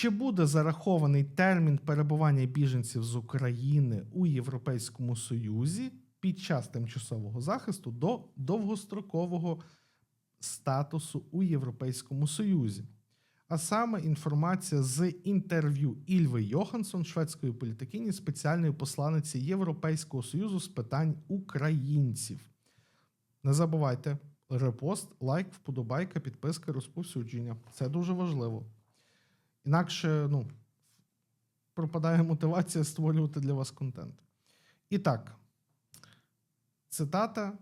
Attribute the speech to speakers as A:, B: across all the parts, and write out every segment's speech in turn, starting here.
A: Чи буде зарахований термін перебування біженців з України у Європейському Союзі під час тимчасового захисту до довгострокового статусу у Європейському Союзі? А саме інформація з інтерв'ю Ільви Йоханссон, шведської політикині, спеціальної посланиці Європейського Союзу з питань українців. Не забувайте репост, лайк, вподобайка, підписка, розповсюдження. Це дуже важливо. Інакше ну, пропадає мотивація створювати для вас контент. І так, цитата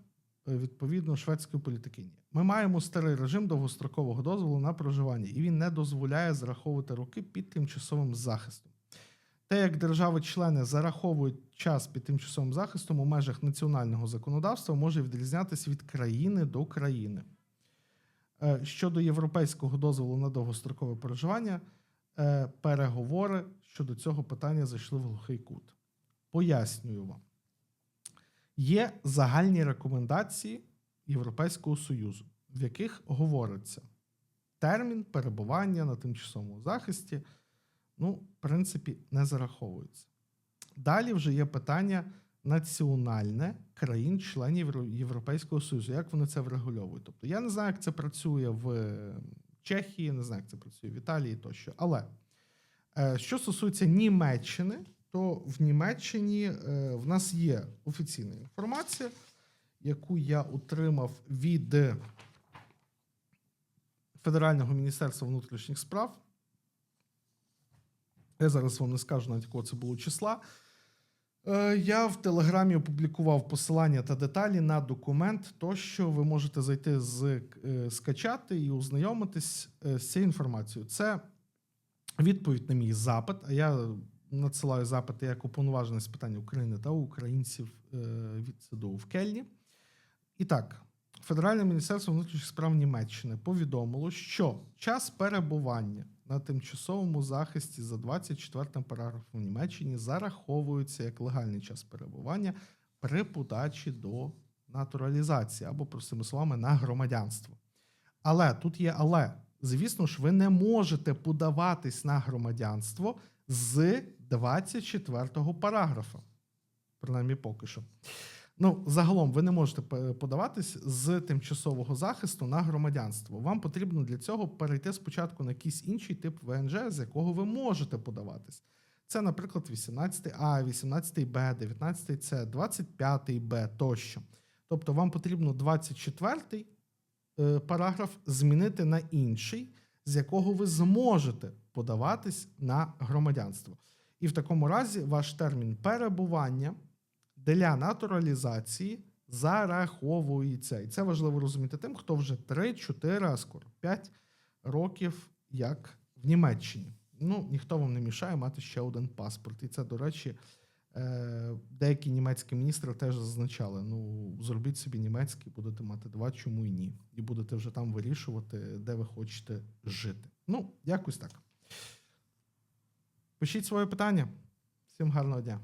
A: е, відповідно шведської політикині. Ми маємо старий режим довгострокового дозволу на проживання, і він не дозволяє зараховувати роки під тимчасовим захистом. Те, як держави-члени зараховують час під тимчасовим захистом у межах національного законодавства, може відрізнятися від країни до країни. Е, Щодо європейського дозволу на довгострокове проживання, переговори щодо цього питання зайшли в глухий кут. Пояснюю вам. Є загальні рекомендації Європейського Союзу, в яких говориться термін перебування на тимчасовому захисті, ну, в принципі, не зараховується. Далі вже є питання національне країн-членів Європейського Союзу. Як вони це врегульовують? Тобто я не знаю, як це працює в е, Чехії, не знаю, як це працює в Італії тощо. Але е, що стосується Німеччини, то в Німеччині е, в нас є офіційна інформація, яку я отримав від Федерального міністерства внутрішніх справ. Я зараз вам не скажу навіть якого це було числа. Е, Я в Телеграмі опублікував посилання та деталі на документ, то що ви можете зайти з е, скачати і ознайомитись е, з цією інформацією. Це відповідь на мій запит. А я надсилаю запити як уповноважений з питань України та українців від ЦДУ в Кельні. І так, Федеральне міністерство внутрішніх справ Німеччини повідомило, що час перебування на тимчасовому захисті за 24 параграфом Німеччині зараховується як легальний час перебування при подачі до натуралізації або, простими словами, на громадянство. Але тут є але. Звісно ж, ви не можете подаватись на громадянство з 24 параграфа. Принаймні поки що. Ну, загалом, ви не можете подаватись з тимчасового захисту на громадянство. Вам потрібно для цього перейти спочатку на якийсь інший тип ВНЖ, з якого ви можете подаватись. Це, наприклад, 18А, 18Б, 19С, 25Б тощо. Тобто вам потрібно 24 е, параграф змінити на інший, з якого ви зможете подаватись на громадянство. І в такому разі ваш термін перебування для натуралізації зараховується. І це важливо розуміти тим, хто вже 3, 4, а скоро 5 років як в Німеччині. Ну, ніхто вам не мішає мати ще один паспорт. І це, до речі, е, деякі німецькі міністри теж зазначали: ну, зробіть собі німецький, будете мати два, чому і ні. І будете вже там вирішувати, де ви хочете жити. Ну, якось так. Пишіть своє питання. Всім гарного дня.